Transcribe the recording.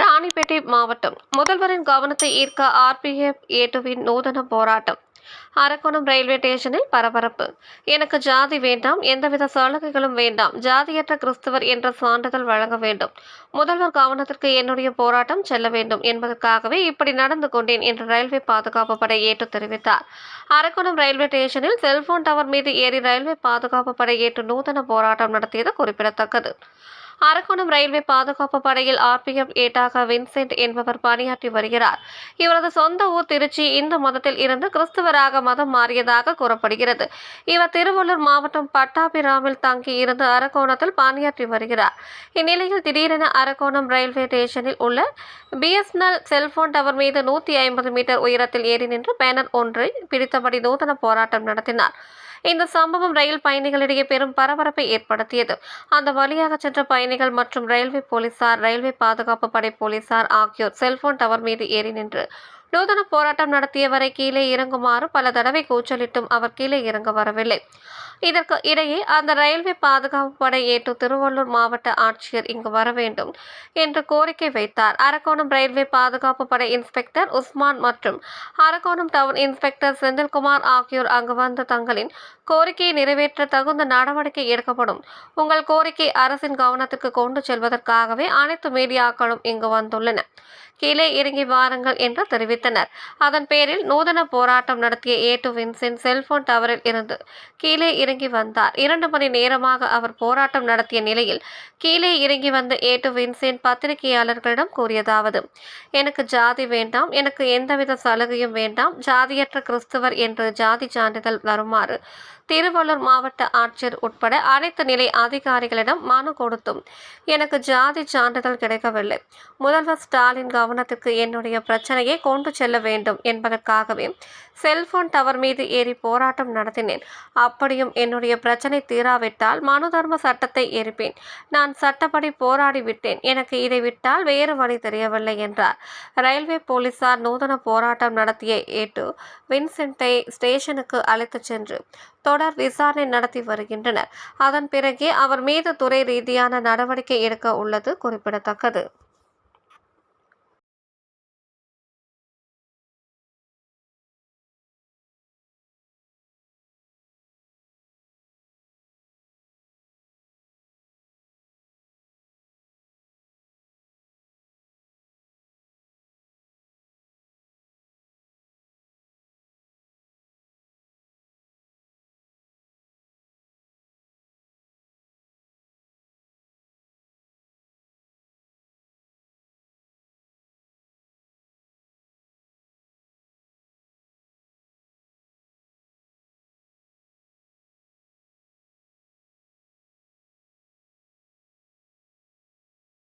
ராணிப்பேட்டை மாவட்டம் முதல்வரின் கவனத்தை ஈர்க்க ஆர்பிஎஃப் ஏட்டுவின் நூதன போராட்டம். அரக்கோணம் ரயில்வே ஸ்டேஷனில் பரபரப்பு. எனக்கு ஜாதி வேண்டாம் எந்தவித சலுகைகளும் வேண்டாம். ஜாதியற்ற கிறிஸ்தவர் என்ற சான்றிதழ் வழங்க வேண்டும். முதல்வர் கவனத்திற்கு என்னுடைய போராட்டம் செல்ல வேண்டும் என்பதற்காகவே இப்படி நடந்து கொண்டேன் என்று ரயில்வே பாதுகாப்பு படை ஏற்று தெரிவித்தார். அரக்கோணம் ரயில்வே ஸ்டேஷனில் செல்போன் டவர் மீது ஏறி ரயில்வே பாதுகாப்பு படை ஏற்று நூதன போராட்டம் நடத்தியது குறிப்பிடத்தக்கது. அரக்கோணம் ரயில்வே பாதுகாப்பு படையில் ஆர்பிஎம் ஏட்டாக வின்சென்ட் என்பவர் பணியாற்றி வருகிறார். இவரது சொந்த ஊர் திருச்சி இந்து மதத்தில் இருந்து கிறிஸ்துவராக மதம் மாறியதாக கூறப்படுகிறது. இவர் திருவள்ளூர் மாவட்டம் பட்டாபிராமில் தங்கி இருந்து அரக்கோணத்தில் பணியாற்றி வருகிறார். இந்நிலையில் திடீரென அரக்கோணம் ரயில்வே ஸ்டேஷனில் உள்ள பிஎஸ்என்எல் செல்போன் டவர் மீது நூற்றி ஐம்பது மீட்டர் உயரத்தில் ஏறி நின்று பேனர் ஒன்றை பிடித்தபடி நூதன போராட்டம் நடத்தினார். இந்த சம்பவம் ரயில் பயணிகளிடையே பெரும் பரபரப்பை ஏற்படுத்தியது. அந்த வழியாக சென்ற பயணிகள் மற்றும் ரயில்வே போலீசார் ரயில்வே பாதுகாப்பு படை போலீசார் ஆகியோர் செல்போன் டவர் மீது ஏறி நின்று நூதன போராட்டம் நடத்தியவரை கீழே இறங்குமாறு பல தடவை கூச்சலிட்டும் அவர் கீழே இறங்க வரவில்லை. இதற்கு இடையே அந்த ரயில்வே பாதுகாப்பு படை ஏற்று திருவள்ளூர் மாவட்ட ஆட்சியர் இங்கு வர வேண்டும் என்று கோரிக்கை வைத்தார். அரக்கோணம் ரயில்வே பாதுகாப்பு படை இன்ஸ்பெக்டர் உஸ்மான் மற்றும் அரக்கோணம் டவுன் இன்ஸ்பெக்டர் செந்தில்குமார் ஆகியோர் அங்கு வந்து தங்களின் கோரிக்கையை நிறைவேற்ற தகுந்த நடவடிக்கை எடுக்கப்படும். உங்கள் கோரிக்கை அரசின் கவனத்துக்கு கொண்டு செல்வதற்காகவே அனைத்து மீடியாக்களும் இங்கு வந்துள்ளன. கீழே இறங்கி வாருங்கள் என்று தெரிவித்தார். வைத்தனர் அதன் பேரில் நூதன போராட்டம் நடத்திய ஏ டு வின்சென்ட் செல்போன் டவரில் இருந்து கீழே இறங்கி வந்தார். இரண்டு மணி நேரமாக அவர் போராட்டம் நடத்திய நிலையில் கீழே இறங்கி வந்த ஏ டு வின்சென்ட் பத்திரிகையாளர்களிடம் கூறியதாவது எனக்கு ஜாதி வேண்டாம் எனக்கு எந்தவித சலுகையும் வேண்டாம் ஜாதியற்ற கிறிஸ்துவர் என்று ஜாதி சான்றிதழ் வருமாறு திருவள்ளூர் மாவட்ட ஆட்சியர் உட்பட அனைத்து நிலை அதிகாரிகளிடம் மனு கொடுத்தும் எனக்கு ஜாதி சான்றிதழ் கிடைக்கவில்லை. முதல்வர் ஸ்டாலின் கவனத்துக்கு என்னுடைய பிரச்சனையை கொண்டு செல்ல வேண்டும் என்பதற்காகவே செல்போன் டவர் மீது ஏறி போராட்டம் நடத்தினேன். அப்படியும் என்னுடைய பிரச்சனை தீராவிட்டால் மனு தர்ம சட்டத்தை எரிப்பேன். நான் சட்டப்படி போராடி விட்டேன். எனக்கு இதை விட்டால் வேறு வழி தெரியவில்லை என்றார். ரயில்வே போலீசார் நூதன போராட்டம் நடத்திய ஏட்டு வின்சென்ட்டை ஸ்டேஷனுக்கு அழைத்துச் சென்று தொடர் விசாரணை நடத்தி வருகின்றனர். அதன் பிறகே அவர் மீது துறை ரீதியான நடவடிக்கை எடுக்க உள்ளது குறிப்பிடத்தக்கது.